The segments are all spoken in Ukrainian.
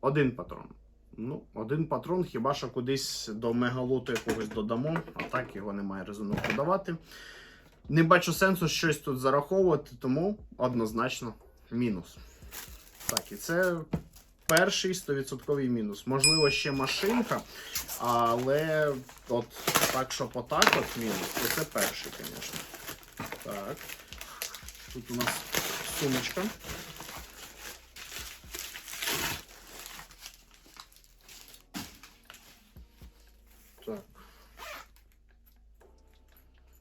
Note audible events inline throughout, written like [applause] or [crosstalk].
Один патрон. Ну, один патрон, хіба що кудись до мегалуту якогось додамо, а так його немає резону подавати. Не бачу сенсу щось тут зараховувати, тому однозначно мінус. Так, і це перший 100% мінус. Можливо, ще машинка, але от так, що отак от мінус, то це перший, звісно. Так. Тут у нас сумочка. Так.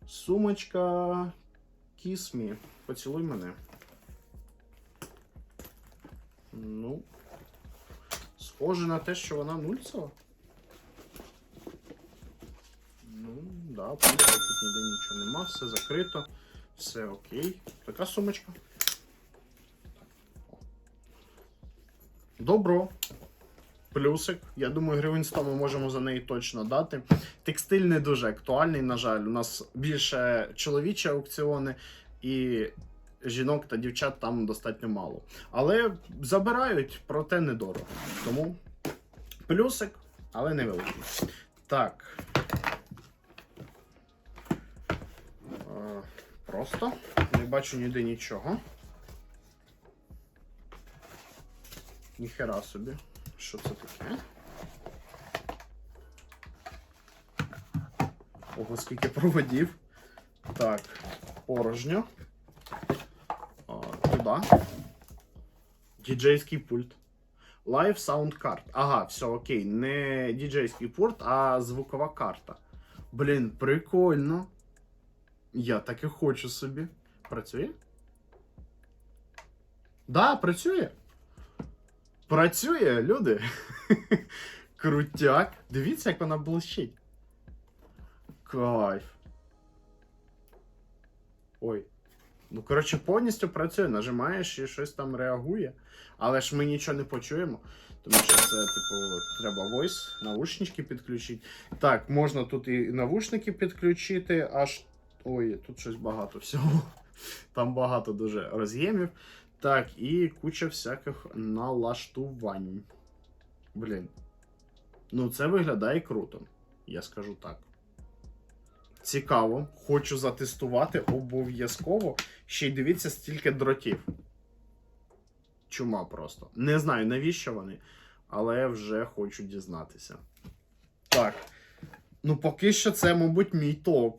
Сумочка Me. Поцілуй мене. Ну. Схоже на те, що вона нульцева. Ну, да, тут ніде нічого нема, все закрито, все окей. Така сумочка. Добро. Плюсик. Я думаю, гривень 100 ми можемо за неї точно дати. Текстиль не дуже актуальний, на жаль. У нас більше чоловічі аукціони і жінок та дівчат там достатньо мало. Але забирають, проте недорого. Тому плюсик, але невеликий. Так. Е, Просто не бачу ніде нічого. Ніхера собі. Що це таке? Ого, скільки проводів. Так, порожньо. А, туди. Діджейський пульт. Live Sound Card. Ага, все окей. Не діджейський пульт, а звукова карта. Блін, прикольно. Я так і хочу собі. Працює? Да, працює. Працює, люди. [laughs] Крутяк. Дивіться, як вона блищить. Кайф. Ой. Ну, коротше, повністю працює. Нажимаєш і щось там реагує. Але ж ми нічого не почуємо. Тому що це, типу, треба voice, наушнички підключити. Так, можна тут і навушники підключити, аж. Ой, тут щось багато всього. [laughs] Там багато дуже роз'ємів. Так, і куча всяких налаштувань. Блін. Ну, це виглядає круто. Я скажу так. Цікаво. Хочу затестувати обов'язково. Ще й дивіться, стільки дротів. Чума просто. Не знаю, навіщо вони, але вже хочу дізнатися. Так. Ну, поки що це, мабуть, мій топ.